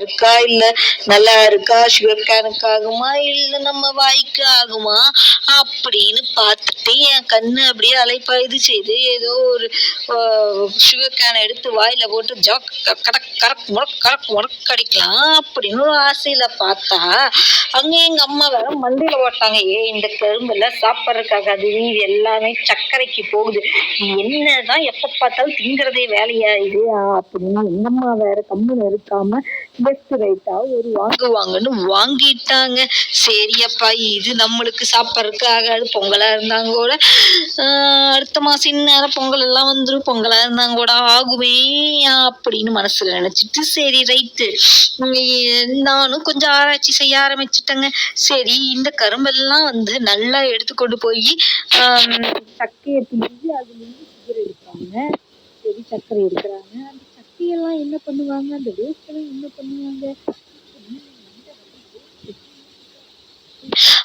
இருக்கா இல்ல நல்லா இருக்கா? சுகர் கேனுக்கு ஆகுமா? இல்ல நம்ம வாய்க்கு ஆகுமா? அப்படின்னு பார்த்துட்டு என் கண்ணு அப்படியே அலைப்பாயுது செய்து ஏதோ ஒரு சுகர் கேனை எடுத்து வாயில போட்டு ஜாக் கடக் கரக் முடக் கரக் முடக் அடிக்கலாம் அப்படின்னு ஒரு ஆசையில பார்த்தா அங்க எங்க அம்மா வேற மண்டையில போட்டாங்க. ஏ இந்த கரும்புல சாப்பிட்றதுக்காக அது இது எல்லாமே சர்க்கரைக்கு போகுது. என்னதான் எப்ப பார்த்தாலும் திங்கிறதே வேலையா இது? அப்படின்னு எங்க அம்மா வேற கம்முன்னு இருக்காம பெஸ்ட் ரைட்டா ஒரு வாங்குவாங்கன்னு வாங்கிட்டாங்க. சரியப்பா இது நம்மளுக்கு சாப்பிட்றதுக்கு ஆகாது பொங்கலா இருந்தாங்க கூட அடுத்த மாசம் இந்நேரம் பொங்கல் எல்லாம் வந்துரும் பொங்கலா இருந்தாங்க கூட ஆகுமே அப்படின்னு மனசுல நினைச்சிட்டு சரி ரைட்டு. நானும் கொஞ்சம் ஆராய்ச்சி செய்ய ஆரம்பிச்சிட்டேங்க. சரி இந்த கரும்பெல்லாம் வந்து நல்லா எடுத்துக்கொண்டு போய் சக்கையை பிழிஞ்சு அதுலேருந்து சுகர் எடுப்பாங்க சரி சர்க்கரை எடுக்கிறாங்க. எல்லாம் என்ன பண்ணுவாங்க? அந்த வேஸ்ட் எல்லாம் என்ன பண்ணுவாங்க?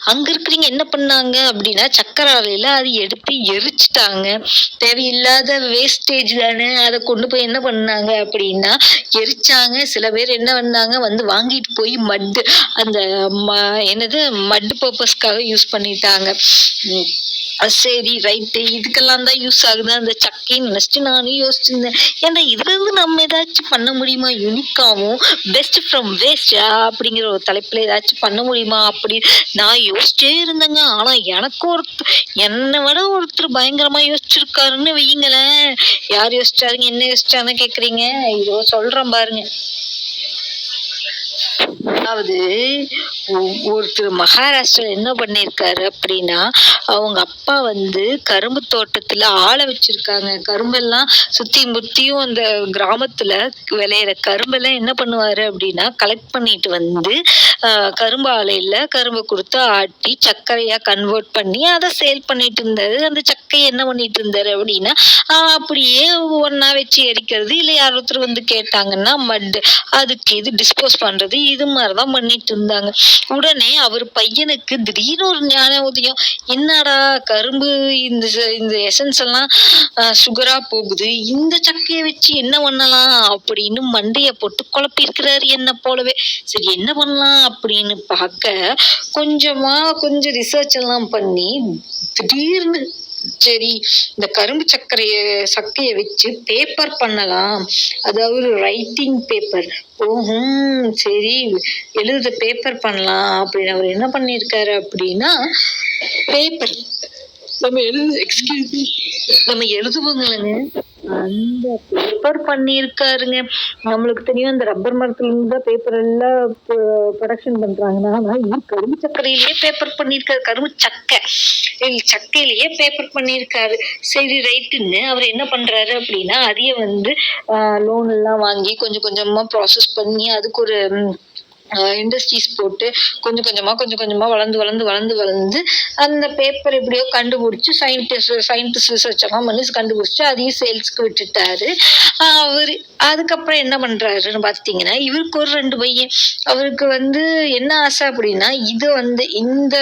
அங்க இருக்கிறவங்க என்ன பண்ணாங்க அப்படின்னா சக்கரை ஆலையில அது எடுத்து எரிச்சிட்டாங்க. தேவையில்லாத வேஸ்டேஜ் தானே. அதை கொண்டு போய் என்ன பண்ணாங்க அப்படின்னா எரிச்சாங்க. சில பேர் என்ன பண்ணாங்க? வந்து வாங்கிட்டு போய் மட்டு அந்த ம- என்னது மட் பர்பஸ்க்காக யூஸ் பண்ணிட்டாங்க. சரி ரைட்டு இதுக்கெல்லாம் தான் யூஸ் ஆகுது. அந்த சக்கைன்னு நினச்சிட்டு நானும் யோசிச்சிருந்தேன். ஏன்னா இதுலேருந்து நம்ம ஏதாச்சும் பண்ண முடியுமா? யூனிக்காகவும் பெஸ்ட் ஃப்ரம் வேஸ்ட் அப்படிங்கிற ஒரு தலைப்பில் ஏதாச்சும் பண்ண முடியுமா? அப்படி நான் யோசிச்சே இருந்தேங்க. ஆனால் எனக்கு ஒருத்தர் என்னை விட ஒருத்தர் பயங்கரமாக யோசிச்சிருக்காருன்னு வையுங்களேன். யார் யோசிச்சாருங்க? என்ன யோசிச்சாருன்னு கேட்குறீங்க இதோ சொல்கிறேன் பாருங்க. அதாவது ஒருத்தர் மகாராஷ்டிரா என்ன பண்ணியிருக்காரு அப்படின்னா அவங்க அப்பா வந்து கரும்பு தோட்டத்தில் ஆளை வச்சிருக்காங்க. கரும்பெல்லாம் சுற்றி முற்றியும் அந்த கிராமத்தில் விளையிற கரும்பெல்லாம் என்ன பண்ணுவார் அப்படின்னா கலெக்ட் பண்ணிட்டு வந்து கரும்பு ஆலையில் கரும்பு கொடுத்து ஆட்டி சர்க்கரையாக கன்வெர்ட் பண்ணி அதை சேல் பண்ணிட்டு இருந்தாரு. அந்த சக்கையை என்ன பண்ணிட்டு இருந்தாரு அப்படின்னா அப்படியே ஒன்றா வச்சு எரிக்கிறது. இல்லை யார் ஒருத்தர் வந்து கேட்டாங்கன்னா மட் அதுக்கு இது டிஸ்போஸ் பண்ணுறது பண்றது இது மாதிரிதான் பண்ணிட்டு இருந்தாங்க. உடனே அவர் பையனுக்கு திடீர்னு ஒரு ஞான உதயம். என்னடா கரும்பு இந்த இந்த எசன்ஸ் எல்லாம் சுகரா போகுது. இந்த சக்கையை வச்சு என்ன பண்ணலாம் அப்படின்னு மண்டைய போட்டு குழப்பியிருக்கிறாரு என்ன போலவே. சரி என்ன பண்ணலாம் அப்படின்னு பார்க்க கொஞ்சமா கொஞ்சம் ரிசர்ச் எல்லாம் பண்ணி திடீர்னு சரி இந்த கரும்பு சர்க்கரைய சக்கையை வச்சு பேப்பர் பண்ணலாம். அதாவது ரைட்டிங் பேப்பர் ஓஹும் சரி எழுத பேப்பர் பண்ணலாம். அப்படின்னு அவர் என்ன பண்ணியிருக்காரு அப்படின்னா பேப்பர் நம்ம எழுது எக்ஸ்கியூஸ் நம்ம எழுதுவோங்களேங்க அந்த பேப்பர் பண்ணியிருக்காருங்க. நம்மளுக்கு தெரியும் அந்த ரப்பர் மரத்துல இருந்து தான் பேப்பர் எல்லாம் ப்ரொடக்ஷன் பண்றாங்கன்னா ஆனா இவர் கரும்பு சர்க்கரையிலேயே பேப்பர் பண்ணியிருக்காரு. கரும்பு சக்கை. சக்கையிலேயே பேப்பர் பண்ணியிருக்காரு. சரி ரைட்டுன்னு அவர் என்ன பண்றாரு அப்படின்னா அதையே வந்து லோன் எல்லாம் வாங்கி கொஞ்சம் கொஞ்சமா ப்ராசஸ் பண்ணி அதுக்கு ஒரு இண்டஸ்ட்ரீஸ் போட்டு கொஞ்சம் கொஞ்சமாக கொஞ்சம் கொஞ்சமாக வளர்ந்து வளர்ந்து வளர்ந்து வளர்ந்து அந்த பேப்பர் எப்படியோ கண்டுபிடிச்சி சயின்டிஸ்ட் சயின்டிஸ்ட் ரிசர்ச் எல்லாம் பண்ணி கண்டுபிடிச்சி அதையும் சேல்ஸ்க்கு விட்டுட்டாரு. அவர் அதுக்கப்புறம் என்ன பண்ணுறாருன்னு பார்த்தீங்கன்னா இவருக்கு ஒரு ரெண்டு பையன். அவருக்கு வந்து என்ன ஆசை அப்படின்னா இது வந்து இந்த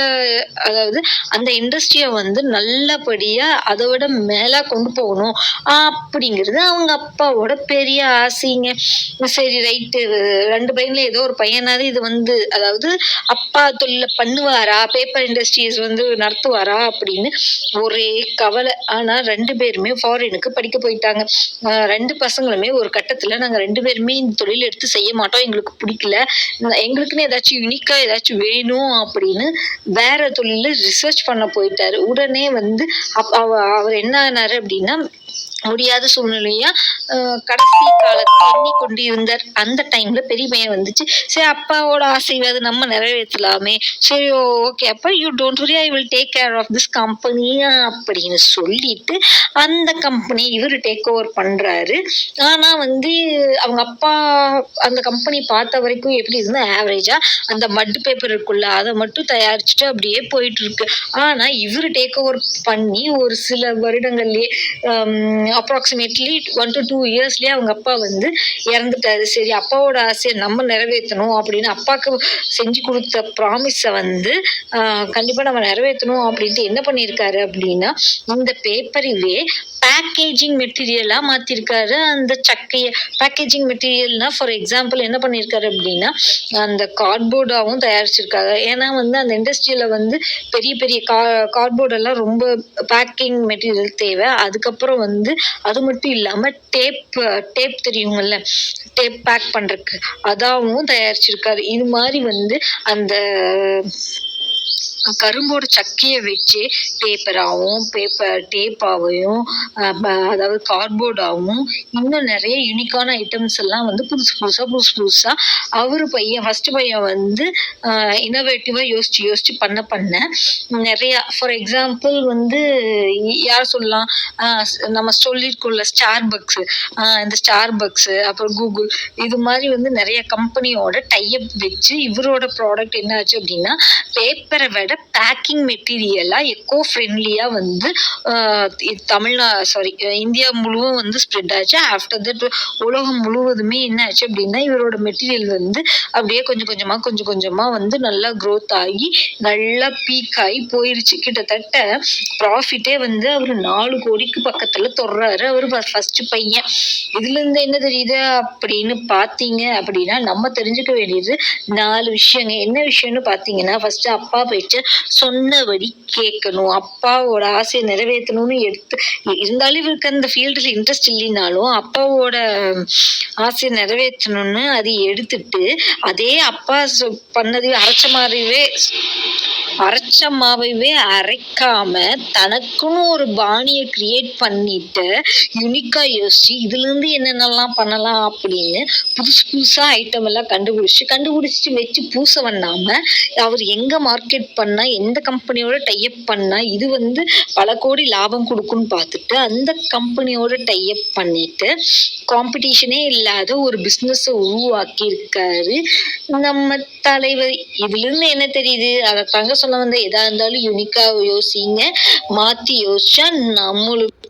அதாவது அந்த இண்டஸ்ட்ரியை வந்து நல்லபடியாக அதை விட மேலே கொண்டு போகணும் அப்படிங்கிறது அவங்க அப்பாவோட பெரிய ஆசைங்க. சரி ரைட்டு ரெண்டு பையனில் ஏதோ ஒரு பையனாவது இது வந்து அதாவது அப்பா தொழில பண்ணுவாரா பேப்பர் இண்டஸ்ட்ரீஸ் வந்து நடத்துவாரா அப்படின்னு ஒரே கவலை. ஆனா ரெண்டு பேருமே ஃபாரினுக்கு படிக்க போயிட்டாங்க. ரெண்டு பசங்களுமே ஒரு கட்டத்துல நாங்க ரெண்டு பேருமே இந்த தொழில் எடுத்து செய்ய மாட்டோம். எங்களுக்கு பிடிக்கல. எங்களுக்குன்னு ஏதாச்சும் யூனிக்கா ஏதாச்சும் வேணும் அப்படின்னு வேற தொழில ரிசர்ச் பண்ண போயிட்டாரு. உடனே வந்து அப்- அவர் என்ன ஆனாரு அப்படின்னா முடியாத சூழ்நிலையா கடைசி காலத்தை எண்ணிக்கொண்டு இருந்தார் அந்த டைம்ல பெரியமையா வந்துச்சு. சரி அப்பாவோட ஆசைவாது நம்ம நிறைவேற்றலாமே. சரி ஓகே அப்பா you don't worry I will take care of this company அப்படின்னு சொல்லிட்டு அந்த கம்பெனி இவர் டேக் ஓவர் பண்றாரு. ஆனா வந்து அவங்க அப்பா அந்த கம்பெனி பார்த்த வரைக்கும் எப்படி இருந்தா ஆவரேஜா அந்த மட் பேப்பர் இருக்குல்ல அதை மட்டும் தயாரிச்சுட்டு அப்படியே போயிட்டு இருக்கு. ஆனா இவர் டேக் ஓவர் பண்ணி ஒரு சில வருடங்கள்லயே அப்ராக்சிமேட்லி ஒன் டு டூ இயர்ஸ்லேயே அவங்க அப்பா வந்து இறந்துட்டாரு. சரி அப்பாவோட ஆசையை நம்ம நிறைவேற்றணும் அப்படின்னு அப்பாவுக்கு செஞ்சு கொடுத்த ப்ராமிஸை வந்து கண்டிப்பாக நம்ம நிறைவேற்றணும் அப்படின்ட்டு என்ன பண்ணியிருக்காரு அப்படின்னா இந்த பேப்பரிவே பேக்கேஜிங் மெட்டீரியலாக மாற்றிருக்காரு அந்த சக்கையை பேக்கேஜிங் மெட்டீரியல்னால் ஃபார் எக்ஸாம்பிள் என்ன பண்ணியிருக்காரு அப்படின்னா அந்த கார்ட்போர்டாகவும் தயாரிச்சிருக்காங்க ஏன்னா வந்து அந்த இண்டஸ்ட்ரியில் வந்து பெரிய பெரிய கா கார்ட்போர்டெல்லாம் ரொம்ப பேக்கிங் மெட்டீரியல் தேவை. அதுக்கப்புறம் வந்து அது மட்டும் இல்லாமல் டேப் டேப் தெரியுங்கள்ல டேப் பேக் பண்ணுறதுக்கு அதாவும் தயாரிச்சிருக்காரு. இது மாதிரி வந்து அந்த கரும்போட சக்கையை வச்சு பேப்பராகவும் பேப்பர் டேப்பாவையும் அதாவது கார்ட்போர்டாகவும் இன்னும் நிறைய யூனிக்கான ஐட்டம்ஸ் எல்லாம் வந்து புதுசு புதுசாக புதுசு புதுசாக அவர் பையன் ஃபஸ்ட்டு பையன் வந்து இன்னோவேட்டிவாக யோசிச்சு யோசிச்சு பண்ண பண்ண நிறையா ஃபார் எக்ஸாம்பிள் வந்து யார் சொல்லலாம் நம்ம சொல்லியிருக்கோம்ல ஸ்டார் பக்ஸு இந்த ஸ்டார் பக்ஸு அப்புறம் கூகுள் இது மாதிரி வந்து நிறைய கம்பெனியோட டைப் வச்சு இவரோட ப்ராடக்ட் என்ன ஆச்சு அப்படின்னா பேப்பரை விட பேக்கிங் மெட்டீரியலாக எக்கோ ஃப்ரெண்ட்லியாக வந்து தமிழ்நா சாரி இந்தியா முழுவதும் வந்து ஸ்ப்ரெட் ஆச்சு. ஆஃப்டர் தட் உலகம் முழுவதுமே என்ன ஆச்சு அப்படின்னா இவரோட மெட்டீரியல் வந்து அப்படியே கொஞ்சம் கொஞ்சமாக கொஞ்சம் கொஞ்சமாக வந்து நல்லா க்ரோத் ஆகி நல்லா பீக் ஆகி போயிருச்சு. கிட்டத்தட்ட ப்ராஃபிட்டே வந்து அவர் நாலு கோடிக்கு பக்கத்தில் தொடர்றாரு அவர் ஃபஸ்ட்டு பையன். இதுலேருந்து என்ன தெரியுது அப்படின்னு பார்த்தீங்க அப்படின்னா நம்ம தெரிஞ்சுக்க வேண்டியது நாலு விஷயங்க. என்ன விஷயம்னு பார்த்தீங்கன்னா ஃபஸ்ட்டு அப்பா போயிட்டு சொன்னபடி கேட்கணும். அப்பாவோட ஆசையை நிறைவேற்றணும்னு எடுத்து இருந்தாலும் இவருக்கு அந்த ஃபீல்டில் இன்ட்ரெஸ்ட் இல்லைனாலும் அப்பாவோட ஆசையை நிறைவேற்றணும்னு அதை எடுத்துட்டு அதே அப்பா சொ- பண்ணதையும் அரைச்ச மாதிரியே அரைச்ச மாவையே அரைக்காம தனக்குன்னு ஒரு பாணியை கிரியேட் பண்ணிட்டு யுனிக்காக யோசிச்சு இதுலேருந்து என்னென்னலாம் பண்ணலாம் அப்படின்னு புதுசு புதுசாக ஐட்டம் எல்லாம் கண்டுபிடிச்சி கண்டுபிடிச்சி வச்சு பூச பண்ணாமல் அவர் எங்கே மார்க்கெட் பண்ணால் எந்த கம்பெனியோட டைப் பண்ணால் இது வந்து பல கோடி லாபம் கொடுக்கும்னு பார்த்துட்டு அந்த கம்பெனியோட டைப் பண்ணிட்டு காம்படிஷனே இல்லாத ஒரு பிஸ்னஸை உருவாக்கி இருக்காரு நம்ம தலைவர். இதுலேருந்து என்ன தெரியுது? அதை தாங்க சொல்ல வந்த எதா இருந்தாலும் யூனிக்கா யோசிங்க. மாத்தி யோசிச்சா நம்மளுக்கு